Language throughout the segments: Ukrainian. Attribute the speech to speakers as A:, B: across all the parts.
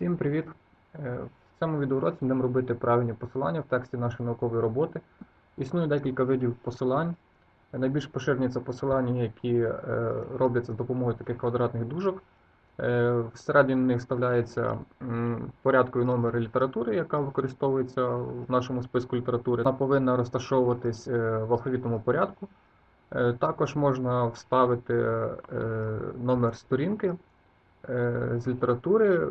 A: Всім привіт! Е, В цьому відеоуроці будемо робити правильні посилання в тексті нашої наукової роботи. Існує декілька видів посилань. Найбільш поширені це посилання, які е, робляться з допомогою таких квадратних дужок. Е, Всередині них вставляється порядковий номер літератури, яка використовується в нашому списку літератури. Вона повинна розташовуватись в алфавітному порядку. Також можна вставити номер сторінки з літератури,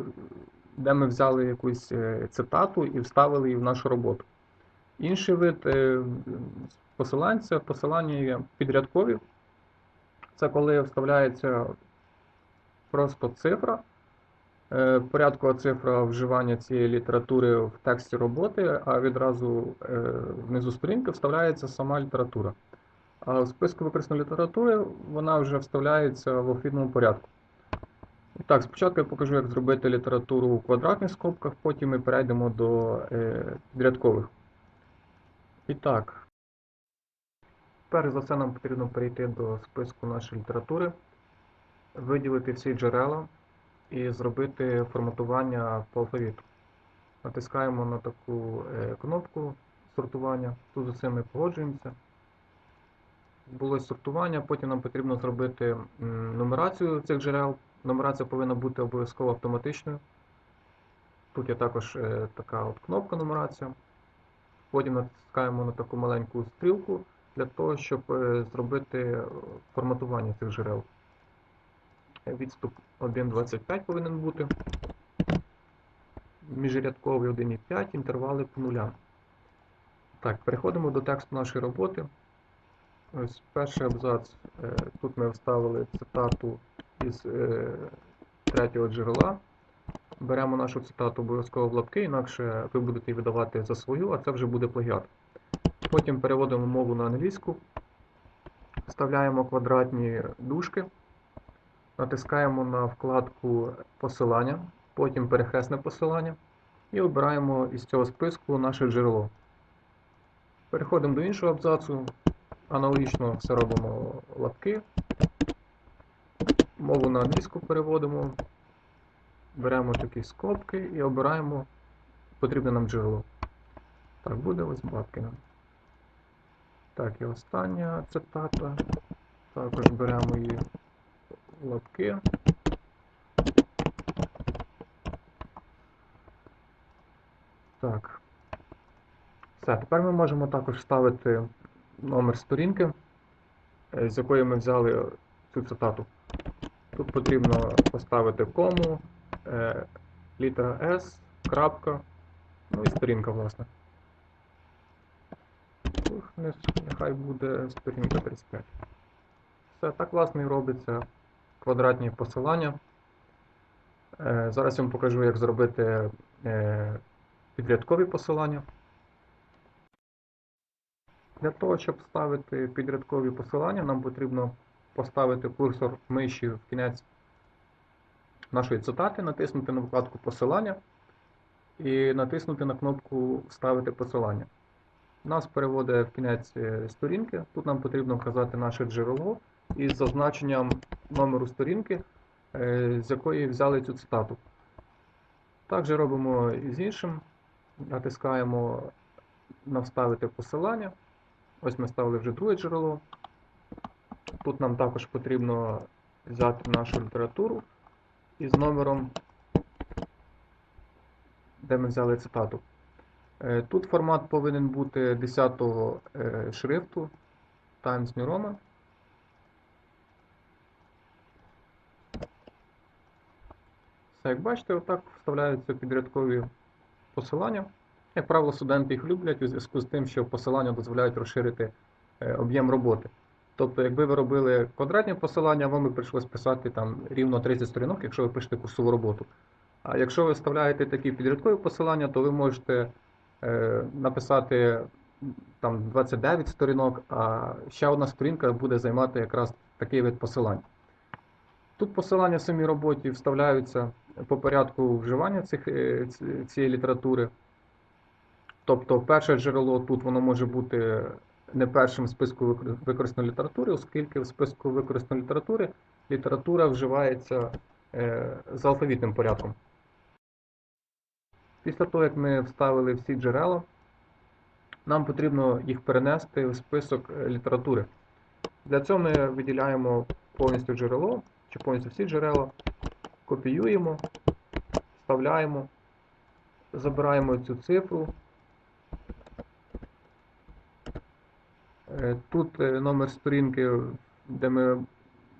A: де ми взяли якусь е, цитату і вставили її в нашу роботу. Інший вид е, посилань це посилання підрядкові. Це коли вставляється просто цифра, е, порядкова цифра вживання цієї літератури в тексті роботи, а відразу внизу сторінки вставляється сама література. А в списку використаної літератури вона вже вставляється в алфавітному порядку. Так, спочатку я покажу, як зробити літературу у квадратних скобках, потім ми перейдемо до е, підрядкових. І так, перш за все нам потрібно перейти до списку нашої літератури, виділити всі джерела і зробити форматування по алфавіту. Натискаємо на таку е, кнопку сортування, тут з усім ми погоджуємося. Було сортування, потім нам потрібно зробити нумерацію цих джерел. Нумерація повинна бути обов'язково автоматичною. Тут є також е, така от кнопка нумерація. Потім натискаємо на таку маленьку стрілку для того, щоб е, зробити форматування цих джерел. Відступ 1.25 повинен бути. Міжрядковий 1.5, інтервали по нулям. Так, переходимо до тексту нашої роботи. Ось перший абзац. Е, Тут ми вставили цитату із е, третього джерела. Беремо нашу цитату обов'язково в лапки, інакше ви будете її видавати за свою, а це вже буде плагіат. Потім переводимо мову на англійську, вставляємо квадратні дужки, натискаємо на вкладку посилання, потім перехресне посилання і обираємо із цього списку наше джерело. Переходимо до іншого абзацу. Аналогічно все робимо лапки. Мову на англійську переводимо. Беремо такі скобки і обираємо потрібне нам джерело. Так, буде ось Бабкіна. Так, і остання цитата. Також беремо її лапки. Так. Все, тепер ми можемо також вставити номер сторінки, е, з якої ми взяли цю цитату. Тут потрібно поставити кому, е, літера S, крапка, ну і сторінка, власне. Нехай буде сторінка 35. Все, так, власне, і робиться квадратні посилання. Е, Зараз я вам покажу, як зробити е, підрядкові посилання. Для того, щоб вставити підрядкові посилання, нам потрібно поставити курсор миші в кінець нашої цитати, натиснути на вкладку посилання і натиснути на кнопку Вставити посилання. Нас переводить в кінець е, сторінки. Тут нам потрібно вказати наше джерело із зазначенням номеру сторінки, е, з якої взяли цю цитату. Так же робимо і з іншим. Натискаємо на Вставити посилання. Ось ми ставили вже друге джерело. Тут нам також потрібно взяти нашу літературу із номером, де ми взяли цитату. Е, Тут формат повинен бути 10 е, шрифту Times New Roman. Все, як бачите, отак вставляються підрядкові посилання. Як правило, студенти їх люблять у зв'язку з тим, що посилання дозволяють розширити е, об'єм роботи. Тобто, якби ви робили квадратні посилання, вам би прийшлось писати там рівно 30 сторінок, якщо ви пишете курсову роботу. А якщо ви вставляєте такі підрядкові посилання, то ви можете е, написати там 29 сторінок, а ще одна сторінка буде займати якраз такий вид посилань. Тут посилання в самій роботі вставляються по порядку вживання цих, е, цієї літератури. Тобто перше джерело тут воно може бути не першим списку використаної літератури, оскільки в списку використаної літератури література вживається е, за алфавітним порядком. Після того, як ми вставили всі джерела, нам потрібно їх перенести в список е, літератури. Для цього ми виділяємо повністю джерело чи повністю всі джерела, копіюємо, вставляємо, забираємо цю цифру. Тут е, номер сторінки, де ми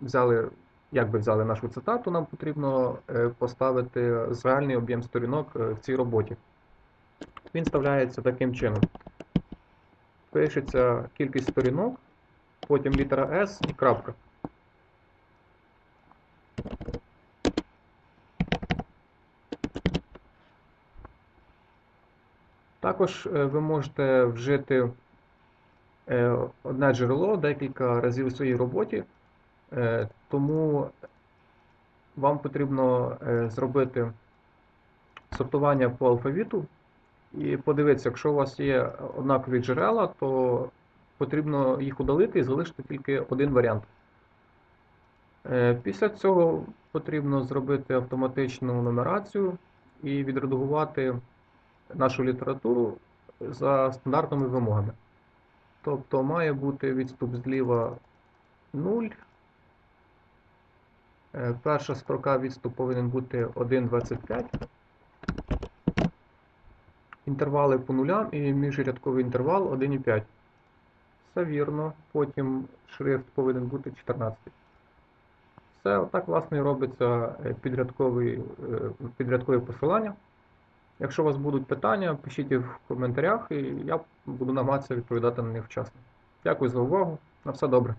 A: взяли, як би взяли нашу цитату, нам потрібно е, поставити загальний об'єм сторінок е, в цій роботі. Він вставляється таким чином. Пишеться кількість сторінок, потім літера S і крапка. Також е, ви можете вжити е, одне джерело декілька разів у своїй роботі, е, тому вам потрібно е, зробити сортування по алфавіту і подивитися, якщо у вас є однакові джерела, то потрібно їх удалити і залишити тільки один варіант. Е, Після цього потрібно зробити автоматичну нумерацію і відредагувати нашу літературу за стандартними вимогами. Тобто має бути відступ зліва 0. Е, Перша строка відступ повинен бути 1,25. Інтервали по нулям і міжрядковий інтервал 1,5. Все вірно. Потім шрифт повинен бути 14. Все, отак, власне, і робиться е, е, підрядкові посилання. Якщо у вас будуть питання, пишіть їх в коментарях, і я буду намагатися відповідати на них вчасно. Дякую за увагу. На все добре.